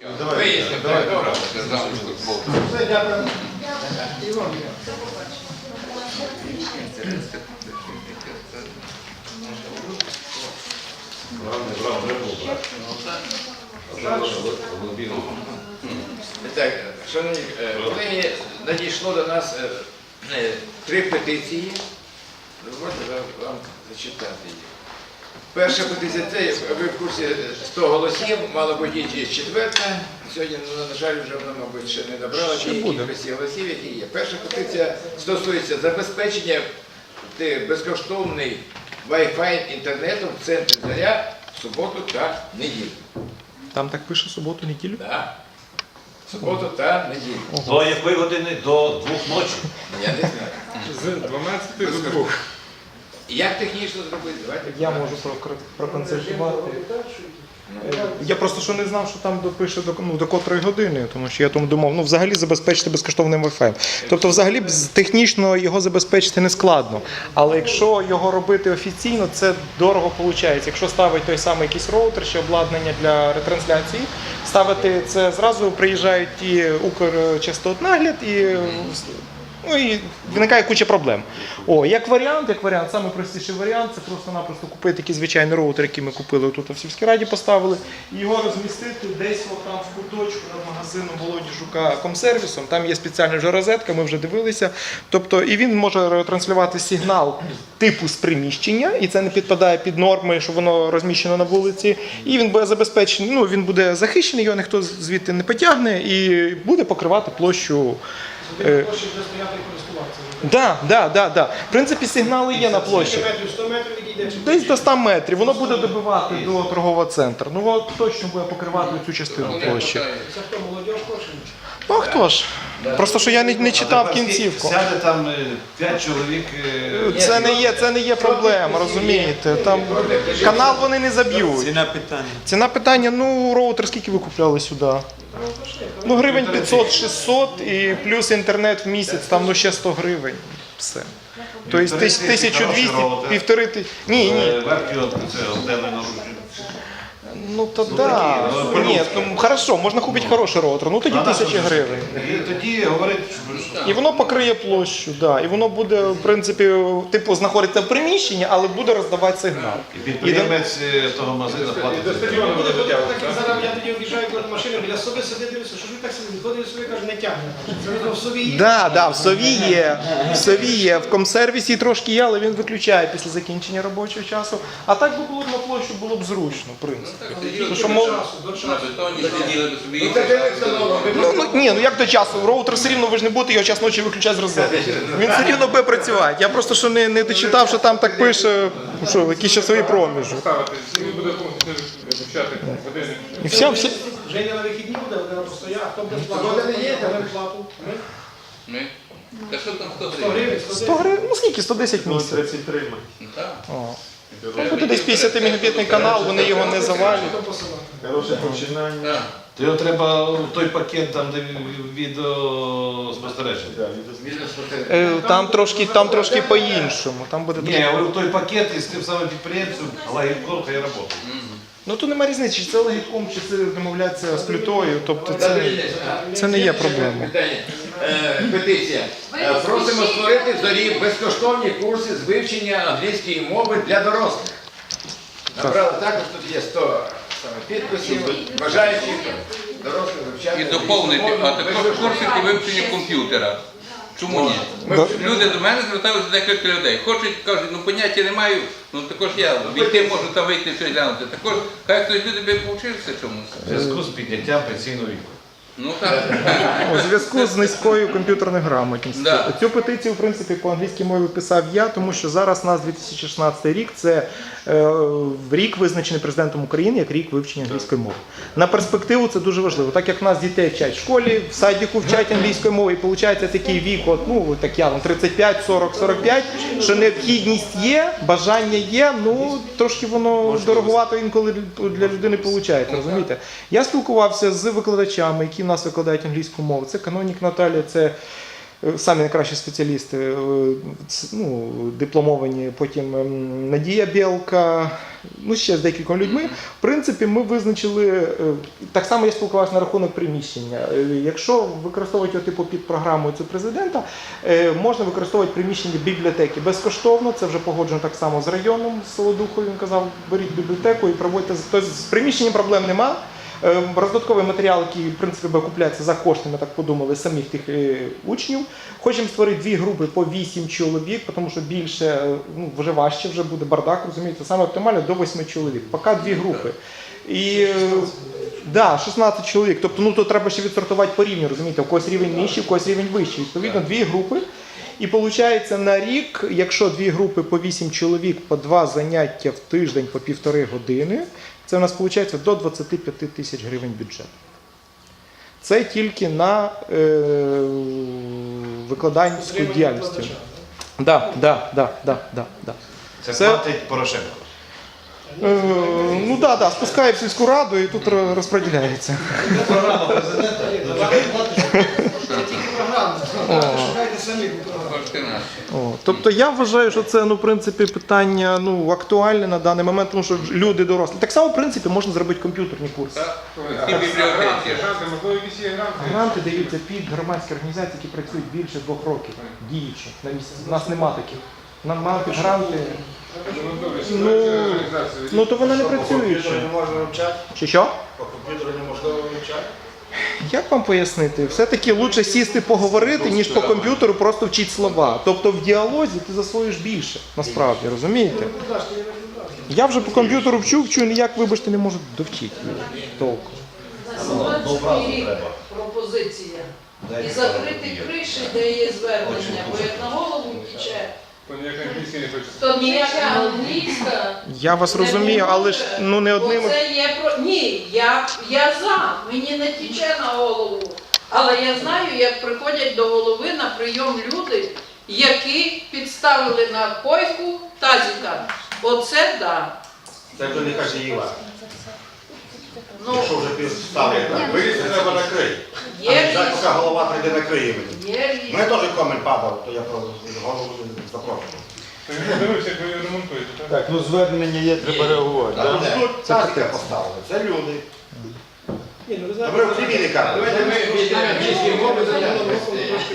Вияснив, так, добре. Все, дякую. Так, шановні е, колеги, надійшло до нас е, е, три петиції. Дозвольте вам- вам зачитати їх. Перша петиція це ви в курсі е, 100 голосів, мало бути і четверта. Сьогодні, ну, на жаль, вже вона, мабуть, ще не набрала тієї кількості голосів, які є. Перша петиція стосується забезпечення безкоштовний Wi-Fi інтернету в центрі заря в суботу та неділю. Там так пише суботу, неділю. Да. Суботу та неділю. До якої години? До двох ночі. Я не знаю. З 12 до 2. Як технічно зробити? Давайте Я можу про- проконсультувати. Е, Я просто що не знав, що там допише до, ну, до котрої години, тому що я тому думав, ну взагалі забезпечити безкоштовним Wi-Fi. Тобто, взагалі б з- технічно його забезпечити не складно. Але якщо його робити офіційно, це дорого виходить. Якщо ставить той самий якийсь роутер чи обладнання для ретрансляції, ставити це зразу приїжджають і Укрчастотнагляд і. Ну і виникає куча проблем. О, як варіант, як варіант, саме простіший варіант це просто-напросто купити такий звичайний роутер, який ми купили тут в сільській раді, поставили, і його розмістити десь там в куточку над магазином Володі Жука комсервісом. Там є спеціальна вже розетка, ми вже дивилися. Тобто, і він може транслювати сигнал типу з приміщення, і це не підпадає під норми, що воно розміщено на вулиці. І він буде забезпечений, ну він буде захищений, його ніхто звідти не потягне і буде покривати площу. Е, Площі буде стояти і користуватися. Да, да, да, да. В принципі, сигнали є на площі. Метрів? 100 метрів відійде? Десь до 100 метрів. Воно буде добивати до торгового центру. Ну, воно точно буде покривати цю частину площі. Це хто, молодь хоче? Ну, а хто ж? Просто що я не, не читав кінцівку. Сяде там е, п'ять чоловік. е, Це не є, це не є проблема, розумієте? Там канал вони не заб'ють. Ціна питання. Ціна питання, ну, роутер скільки ви купляли сюди? Ну, гривень 500-600 і плюс інтернет в місяць, там ну ще 100 гривень. Все. Тобто Півтори тисяч- тисячі 1200, півтори тисячі. Ні, ні. Е, це темне нарушення. Ну то да. ну, Ні, ну хорошо, можна купити хороший роутер, ну тоді тисячі гривень. І тоді говорить, що І воно покриє площу, да. І воно буде, в принципі, типу, знаходиться в приміщенні, але буде роздавати сигнал. і підприємець е, того магазину платить. Зараз я тоді коли машину, біля сови сидить, дивлюся, що ви так собі відходить собі, каже, не тягне. Це видно в сові є. Да, да, в сові є. В сові є. В комсервісі трошки є, але він виключає після закінчення робочого часу. А так би було б на площу, було б зручно, в принципі. Тому що До мов... часу, до часу. Ну. Ну, ну, ні, ну як до часу? Роутер все рівно ви ж не будете його час ночі виключати з розетки. Він все рівно буде працювати. Я просто що не, не дочитав, що там так пише, що якийсь часовий проміжок. Ставити, і він буде вивчати години. І все, все. Женя на вихідні буде, вона постоя, а хто буде плату? Години є, Хто буде плату? Ми? Ми? Та що там 100 100 гривень? гривень, 100 100 гривень. гривень, ну скільки? 110 місяців. 33 Ну, так. О. Ну, десь 50 мегабітний канал, вони його не завалять. Хороше починання. То його треба в той пакет, там, де відео спостереження. Е, Там трошки, там трошки по-іншому. Там буде Ні, я говорю, в той пакет із тим самим підприємцем, Лагідком, хай працює. Ну то немає різниці, чи це легітком, чи це домовляться з плютою. Тобто це, це не є проблема. Питання. Е, Петиція. Е, Просимо створити в зорі безкоштовні курси з вивчення англійської мови для дорослих. Набрали також, тут є 100 саме підписів, бажаючих дорослих вивчати. І доповнити, а також курси по вивченню комп'ютера. Чому ні? Люди до мене звертаються декілька людей. Хочуть, кажуть, ну поняття не маю, ну також я війти можу там вийти щось глянути. Також хай хтось люди би повчився чомусь. В зв'язку з підняттям пенсійного віку. Ну так. У зв'язку з низькою комп'ютерною грамотністю. Да. Цю петицію, в принципі, по англійській мові писав я, тому що зараз у нас 2016 рік це е, рік визначений президентом України як рік вивчення англійської мови. На перспективу це дуже важливо. Так як в нас дітей вчать в школі, в садіку вчать англійської мови, і виходить такий вік, от, ну так я там 35, 40, 45, що необхідність є, бажання є, ну трошки воно дороговато інколи для людини виходить, розумієте? Я спілкувався з викладачами, які нас викладають англійську мову. Це канонік Наталія, це е, самі найкращі спеціалісти, е, ну, дипломовані, потім ем, Надія Білка, ну ще з декількома людьми. В принципі, ми визначили е, так само я спілкувався на рахунок приміщення. Якщо використовувати типу під програмою цю президента, можна використовувати приміщення бібліотеки безкоштовно. Це вже погоджено так само з районом з Солодухою. Він казав, беріть бібліотеку і проводьте. Тобто з приміщенням проблем нема. Е, Роздатковий матеріал, який в принципі купляється за кошти, ми так подумали, самих тих е, учнів. Хочемо створити дві групи по вісім чоловік, тому що більше ну, вже важче, вже буде бардак, розумієте, саме оптимально до восьми чоловік. Поки дві групи. І е, да, 16 чоловік. Тобто, ну то треба ще відсортувати по рівню, розумієте, у когось рівень нижчий, у когось рівень вищий. Відповідно, дві групи. І виходить на рік, якщо дві групи по 8 чоловік, по два заняття в тиждень по півтори години, це у нас виходить до 25 тисяч гривень бюджет. Це тільки на е, викладанську діяльність. Да, да, да, да, да, да. Це, Це- платить Порошенко. Е, ну да, да, спускає в сільську раду і тут ро- розподіляється. Програма президента. Це тільки програма. Самі. О, тобто я вважаю, що це ну, в принципі питання ну, актуальне на даний момент, тому що люди дорослі. Так само, в принципі, можна зробити комп'ютерні курси. Так, ці бібліотеки. Гранти, можливо, гранти. Гранти даються під громадські організації, які працюють більше двох років, діючи на місяць. У нас нема таких. Нам під гранти. Ну, ну то вона не працює Чи що? по комп'ютеру неможливо вивчати. Як вам пояснити? Все-таки лучше сісти поговорити, ніж по комп'ютеру просто вчити слова. Тобто в діалозі ти засвоїш більше, насправді, розумієте? Я вже по комп'ютеру вчу, вчу, ніяк, вибачте, не можу довчити толком. На 17 правда рік треба. пропозиція. І закрити криші, де є звернення, бо як на голову тіче, То ніяк англійський не хоче. то ніяка англійська. Я вас розумію, але ж ну не одним. це є про. Ні, я, я за, мені не тіче на голову. Але я знаю, як приходять до голови на прийом люди, які підставили на койку тазіка. Оце да. Це вже не каже Іва. Ну, Якщо вже підставили, так. Вирізати треба накрити. Є так, поки голова прийде накриє мені. Є. Мене теж комент падав, то я про голову запрошую. Як ви ремонтуєте, так? Так, ну звернення є, треба реагувати. А да? тут тут поставили. Це люди. Ну ви Добре, не. Давайте ми англійської мови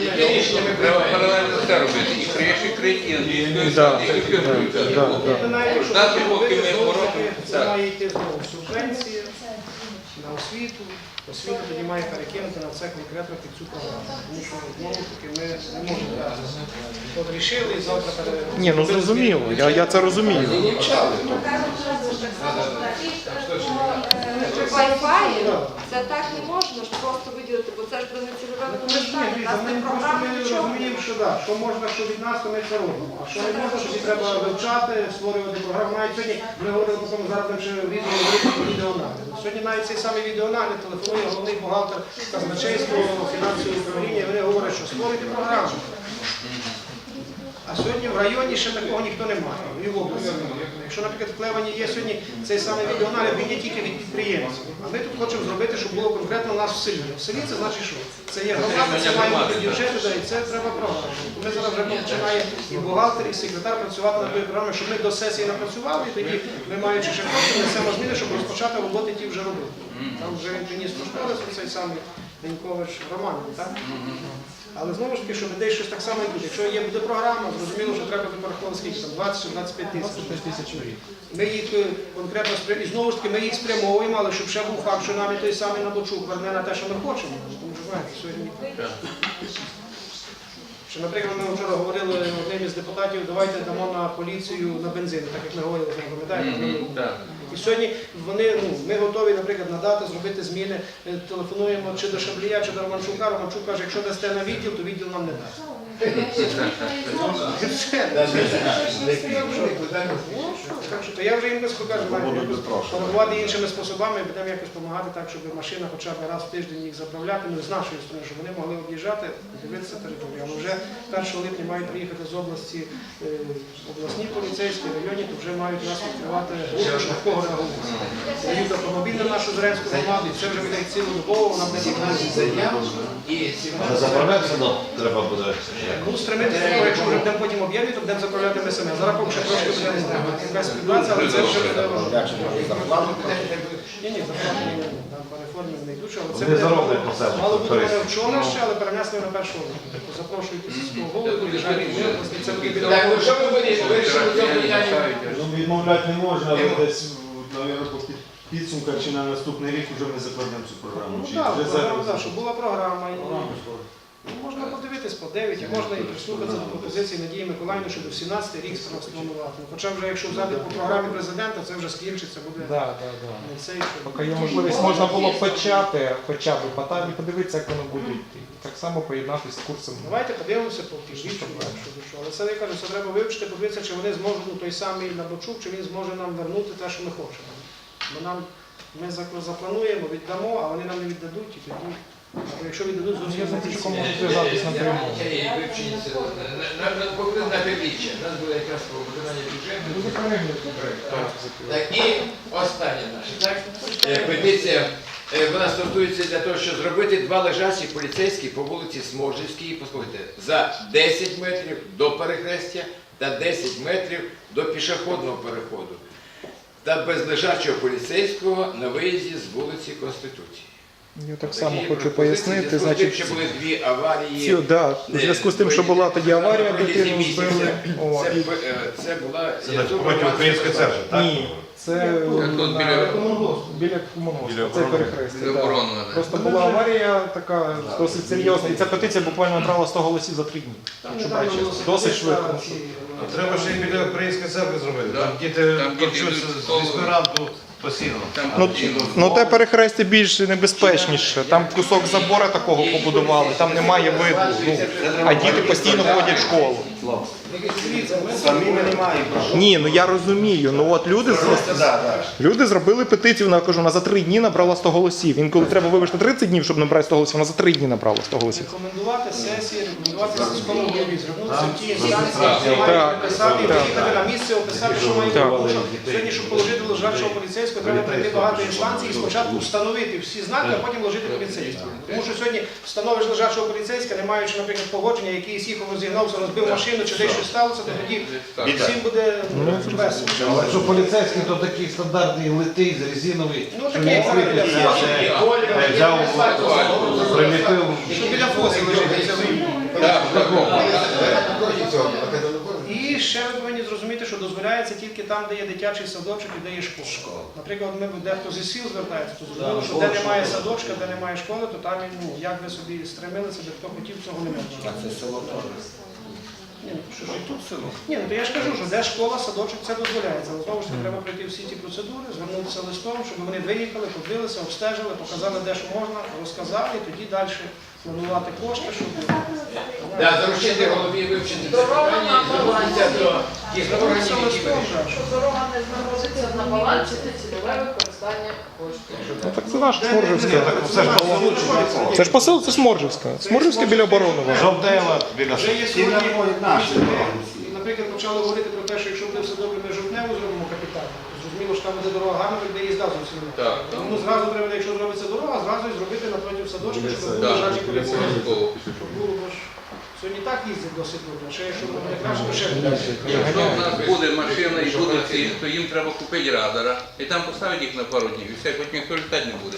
які рішення ми Треба приймаємо. паралельно все робити. І криші крить, і англійською, Да, і да, да, да. Ви знаєте, що Наші поки ми знову. Це Так. субвенція на освіту. Освіта тоді має перекинути на це конкретно під цю програму. Тому що знову ж таки ми не можемо зараз. От рішили і завтра пере... Ні, ну зрозуміло, я, я це розумію. Wi-Fi це так не можна ж просто виділити, бо це ж до нецільове Ми використання. У нас не просто ми нічого. розуміємо, що да, що можна, що від нас, то ми це робимо. А що не можна, що треба вивчати, створювати програму. Навіть сьогодні ми говорили про тому, зараз ще відео відеонагляд. Сьогодні навіть цей самий відеонагляд телефонує головний бухгалтер казначейського фінансового управління, вони говорять, що створити програму. Сьогодні в районі ще такого ніхто не має, і в області. Якщо, наприклад, в Клевані є сьогодні цей самий відеонагляд, він є тільки від підприємців. А ми тут хочемо зробити, щоб було конкретно у нас в селі. В селі це значить що? Це є громада, це має бути бюджет, да, і це треба програма. Ми зараз вже починає і бухгалтер, і секретар працювати над тою програмою, щоб ми до сесії напрацювали, і тоді ми маючи ще кошти, несемо зміни, щоб розпочати роботи ті вже робити. Там вже міністр школи, цей самий Денькович Роман, так? Але знову ж таки, щоб десь щось так само і буде. Якщо є буде програма, зрозуміло, що треба порахувати скільки там 20 чи 25 тисяч. Ми їх е, конкретно спрям... і знову ж таки ми їх спрямовуємо, але щоб ще був факт, що навіть той самий Набочук верне на те, що ми хочемо. Тому що знаєте, сьогодні. Що, наприклад, ми вчора говорили одним із депутатів, давайте дамо на поліцію на бензин, так як ми говорили, пам'ятаєте? І сьогодні вони, ну, ми готові, наприклад, надати, зробити зміни, Е, телефонуємо чи до Шаблія, чи до Романчука. Романчук каже, якщо дасте на відділ, то відділ нам не дасть. То я вже їм кажу, маємо іншими способами, будемо якось допомагати так, щоб машина хоча б раз в тиждень їх заправляти, ну з нашої сторони, щоб вони могли об'їжджати, дивитися територію. Але вже 1 липня мають приїхати з області е, обласні поліцейські районі, то вже мають нас відкривати швидкого реагувати. Дають автомобіль на нашу Зеленську громаду, це вже буде цілодобово, вона буде Заяву і заправлятися ну, треба буде. Ну, стремитися, якщо вже будемо потім об'ємні, то будемо заправляти ми самі. Зараз поки що трошки буде якась співпраця, але це вже буде. Ні, ні, зарплати ні, ні, там по реформі не йдуть, але це Вони зароблять на себе, Мало бути туристи. вчора ще, але перенесли на першу липня. Тобто запрошуйте сільського голову, в це буде Так, ну що ми вирішили? Ну, відмовляти не можна, але десь, навіть, по під- підсумках чи на наступний рік вже ми закладемо цю програму. Ну Чи так, вже програма, зараз? так, щоб була програма. і- можна подивитись по 9, і можна і прислухатися до пропозиції Надії Миколаївни, щоб в 17 рік спланувати. Ну, Хоча вже якщо взяти по програмі президента, це вже скінчиться, буде Да, да, да. не цей, що... Поки є можливість, можна було б почати хоча б потап і подивитися, як воно буде йти. Так само поєднатися з курсом. Давайте подивимося по півріччю, що до що. Але це я кажу, це треба вивчити, подивитися, чи вони зможуть, ну той самий Набочук, чи він зможе нам вернути те, що ми хочемо. Бо нам ми зак- заплануємо, віддамо, а вони нам не віддадуть і тоді. Якщо віддадуть, зовсім Я з не Набочуком ці. можу зв'язатись на- на- на- півріччя. У нас було якраз про виконання бюджету. Дуже правильно. Так, і останнє наше, так? Е, Петиція, е, вона стосується для того, щоб зробити два лежачі поліцейські по вулиці Сможівській, послухайте, за 10 метрів до перехрестя та 10 метрів до пішохідного переходу. Та без лежачого поліцейського на виїзді з вулиці Конституції. Я так само хочу пояснити. В зв'язку з тим, Значить, що були дві аварії. Да, в зв'язку з тим, що була тоді аварія, дитину збили. О, Це, і- е, це була проти української церкви, так? Ні, це тут на- біля- біля Комунгоспа, це оборони. перехрестя. Біля да. Просто була аварія така досить серйозна, і ця петиція буквально набрала 100 голосів за три дні. Досить швидко. А треба ще й біля української церкви зробити. Там діти Там діти йдуть в з школу. міської постійно. Там Ну, ну те перехрестя більш небезпечніше. Там кусок забора такого побудували, там немає виду. Ну, а діти постійно ходять в школу. Самі ми не маємо права. Ні, ну я розумію. Ну от люди з- Да, да. люди зробили петицію, вона кажу, вона за три дні набрала 100 голосів. Інколи треба вивести 30 днів, щоб набрати 100 голосів, вона за три дні набрала 100 голосів. Рекомендувати сесії, рекомендувати сільському голові, звернутися в ті інстанції, які мають і приїхати на місце, описати, що має бути. Сьогодні, щоб положити лежачого поліцейського, треба пройти багато інстанцій і спочатку встановити всі знаки, а потім ложити поліцейського. Тому що сьогодні встановиш лежачого поліцейського, не маючи, наприклад, погодження, якийсь їхав, розігнався, розбив машину чи десь щось сталося, то тоді всім буде ну, весело. Якщо поліцейський, то такий стандартний литий, з резиновий. Ну, такий, біля Це- це- Взяв, приліпив. Що біля фоси лежить. І ще ви повинні зрозуміти, що дозволяється тільки там, де є дитячий садочок і де є школа. Наприклад, ми дехто зі сіл звертається, то зрозуміло, що де немає садочка, де немає школи, то там ну, як ви собі стремилися, де хто хотів, цього не можна. Це село теж. Ні, ну, що ж тут село. Ні, ну то я ж кажу, що де школа, садочок, це дозволяється. Але знову ж таки треба пройти всі ці процедури, звернутися листом, щоб вони виїхали, подивилися, обстежили, показали, де що можна, розказали, і тоді далі планувати кошти, щоб Да, доручити голові вивчити це Дорога питання на і звернутися до тих органів, які вирішують. да, дорога не знаходиться на балансі, це цільове використання коштів. Ну так це наша Сморжівська. це ж Це ж посил, це Сморжівська. Сморжівська біля оборони. Жовтева біля Вже є наші наприклад, почали говорити про те, що якщо буде все добре, ми жовтневу зробимо капітально. то Зрозуміло, що там буде дорога гарна, де їзда зовсім не Тому зразу треба, якщо зробиться дорога, зразу і зробити напроти садочка, щоб було, бо ж сьогодні так їздять досить добре. Ще якщо буде краще, то ще буде. Якщо в нас буде машина і буде ці, то їм треба купити радара. І там поставити їх на пару днів. І все, потім ніхто літати не буде.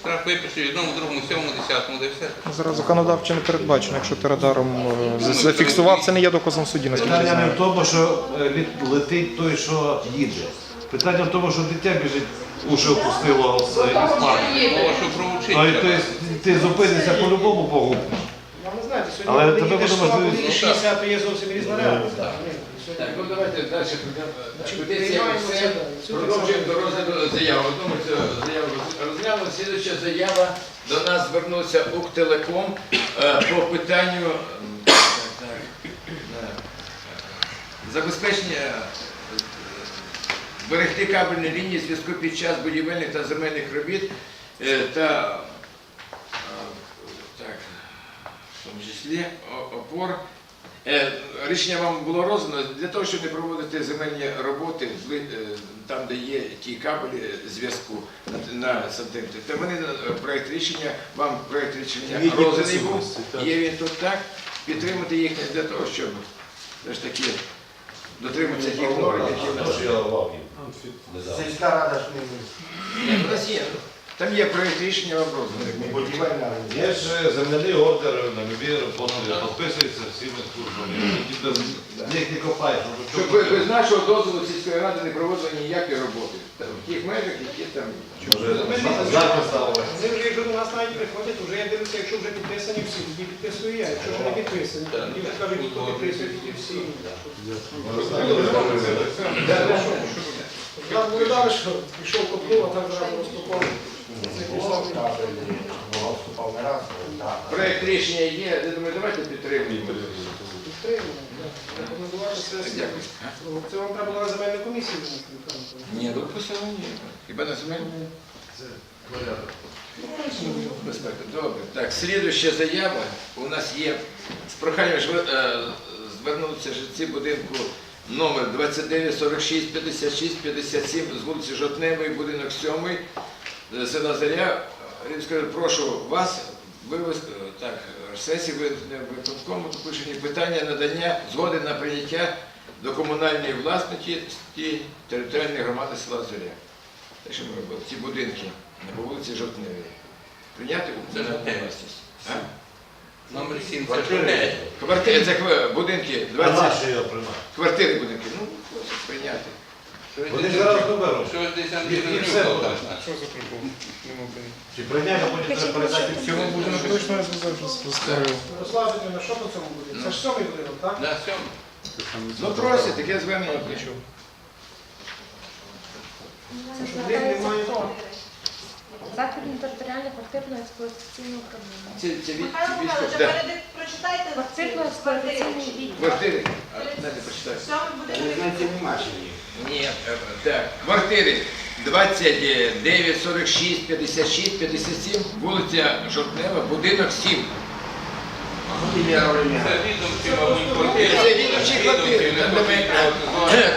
Штраф випишуть одному, другому, сьомому, десятому, де все. Зараз законодавчо не передбачено, якщо ти радаром е, за- зафіксував, це не є доказом суді, наскільки я Питання не знаю. в тому, що е, літ- летить той, що їде. Питання в тому, що дитя біжить, уші опустило з що що треба. то ти зупинишся по-любому погубиш. Ну, Але тебе буде можливість- 60, є зовсім різна реальність. Ні, сьогодні- Так, ну давайте далі. Значить, Петиція приймаємо все. да, Продовжуємо до розгляду заяви. Одному цю заяву розглянули. Слідуюча заява до нас звернувся Укртелеком е, по питанню м, так, так, е, забезпечення е, берегти кабельні лінії зв'язку під час будівельних та земельних робіт е, та е, так, в тому числі опор Е, Рішення вам було роздано для того, щоб не проводити земельні роботи е, там, де є ті кабелі зв'язку на, на сантиметр. Та вони е, проект рішення, вам проект рішення розданий був. Є він тут так. Підтримати їх для того, щоб все ж таки дотриматися тих норм, які в нас. Рвав. Сільська рада ж не у нас є. Там є рішення вам розданий. будівельна. Є ж земляний ордер на любі роботи, підписується всіми службами. Них не копаєш. Щоб без нашого дозволу сільської ради не проводили ніякої роботи. В тих межах, які там. Вони вже якщо до нас навіть приходять, вже я дивлюся, якщо вже підписані всі, тоді підписую я. Якщо вже не підписані, тоді вже кажуть, хто підписує, тоді всі. Далі, що пішов котлу, а там вступав не раз. так. Рішення є, я думаю, давайте підтримуємо. Підтримуємо. Рекомендувати сесію. Дякую. Ну, Це вам треба було на земельну комісію. Ні, ну писали ні. Хіба на земельну? Безпека. Добре. Так, слідуща заява у нас є з проханням ж ви- е, звернутися жильці будинку номер 29 46 56 57 з вулиці Жотневої, будинок 7 е, села Заря. Він скаже, прошу вас вивести е, так, сесії виконкому допущені питання надання згоди на прийняття до комунальної власності територіальної громади села Зоря. Те, що ми робили, ці будинки на вулиці Жовтневої. Прийняти у комунальну власність. А? Номер 7 це. Квартири, це будинки, 20 наші його приймають. квартири будинки. Ну, прийняти. Вони ж зараз доберуть. Щось десь І- все буде. Що за прикол? Не можу понять. Чи прийняти, а потім треба передати в цьому Ну, точно я що розкрив. Мирослав Петрівна, що по цьому буде? Це ж сьомий будинок, так? Да, сьом. Ну, просить, таке звернення прийшов. Них немає. Закладні територіальне квартирно-експлуатаційне управління. Це, це від, Михайло Михайлович, а да. перед- прочитайте Квартирно-експлуатаційний відділ. Квартири. А, Дайте почитаю. Сьомий будинок. Різниці нема є. Ні, так. Квартири 29, 46, 56, 57, вулиця Жовтнева, будинок 7. Це відомчі, мабуть, квартири. Це відомчі квартири, там, не де ми- квартири.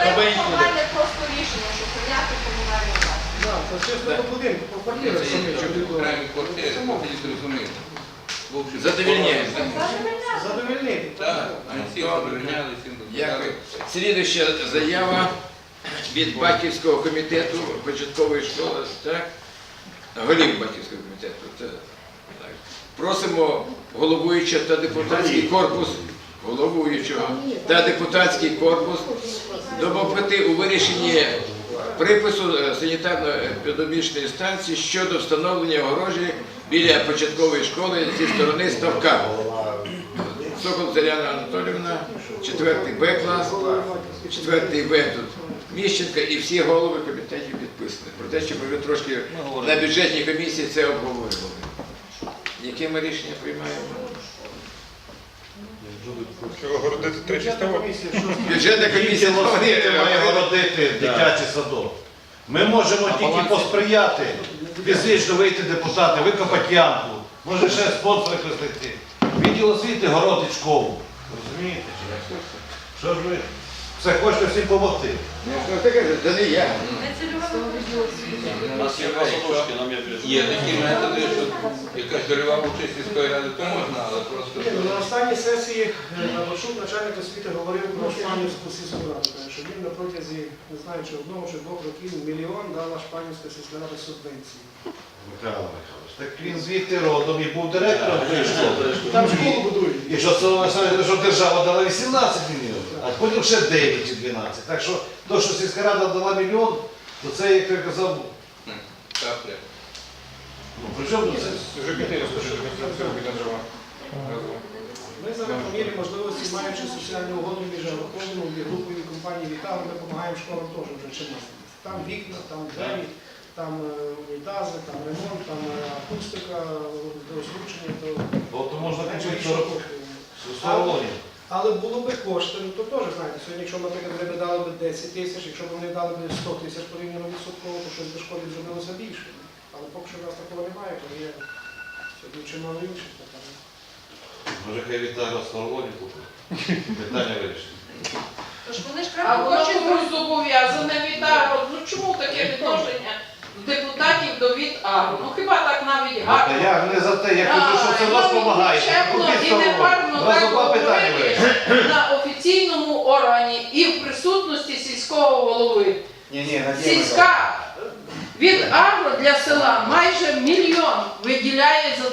Просто рішення, щоб прийняти комунальну власність. Так, це чисто по будинку, по Ні, квартирах Це є окремі квартири, тоді зрозуміло. Задовільняє. Задовольнити. Так, всі Добре. задовольняли, всім Дякую. Слідуща заява від Батьківського комітету початкової школи, так? Голів Батьківського комітету. Це, так. Просимо головуючого та депутатський корпус, головуючого та депутатський корпус допомогти у вирішенні припису е, санітарно-епідемічної станції щодо встановлення огорожі біля початкової школи зі сторони ставка. Сокол Заряна Анатолівна, четвертий Б клас, четвертий В тут Міщенка і всі голови комітетів підписані. Про те, що ми трошки на бюджетній комісії це обговорювали. Яке ми рішення приймаємо? Огородити Бюджетна комісія, Бюджетна має городити дитячий садок. Ми можемо тільки посприяти, фізично вийти депутати, викопати ямку. Може ще спонсор якось знайти. Відділ освіти городить школу. Розумієте? Що ж ви? Все хочете всім допомогти. Ну, таке, це не я. Є такі методи, що якась дольова участь сільської ради, то можна, але просто... Ну, На останній сесії е, начальник освіти, говорив про Шпанівську сільську раду, що він на протязі, не знаю, чи одного чи двох років мільйон дала Шпанівська сільська рада субвенції. Михайло Михайлович, так він звідти родом і був директором тої школи. Там школу будують. І що це що держава дала 18 мільйонів, потім ще 9 чи 12. Так що то, що сільська рада дала мільйон, то це, як я казав, Капля. ну, при чому це? Вже дрова. Разом. Ми зараз по мірі можливості, маючи соціальну угоду між Агрокомом і групою компанії Вітал, ми допомагаємо школам теж вже чимось. Там вікна, там двері, там е, унітази, там ремонт, там е, акустика, до розлучення, то то можна менше купити більше 40 40 лонів. Але було би кошти, ну то теж знаєте, сьогодні, якщо, наприклад, ви дали б 10 тисяч, якщо б вони дали б 100 тисяч порівняно відсотково, то щось би школі зробилося більше. Але поки що в нас такого немає, то є сьогодні чимало інших питань. Може хай вітає вас на роботі купить. Питання вирішить. Тож вони ж А воно комусь зобов'язане від. Ну чому таке відношення депутатів до від агро? Ну хіба так навіть Та гарно? я не за те, я кажу, що це вас ну, допомагає. чемно і непарно так говорити на офіційному органі і в присутності сільського голови. Ні, ні, Надія Сільська від агро для села майже мільйон виділяє за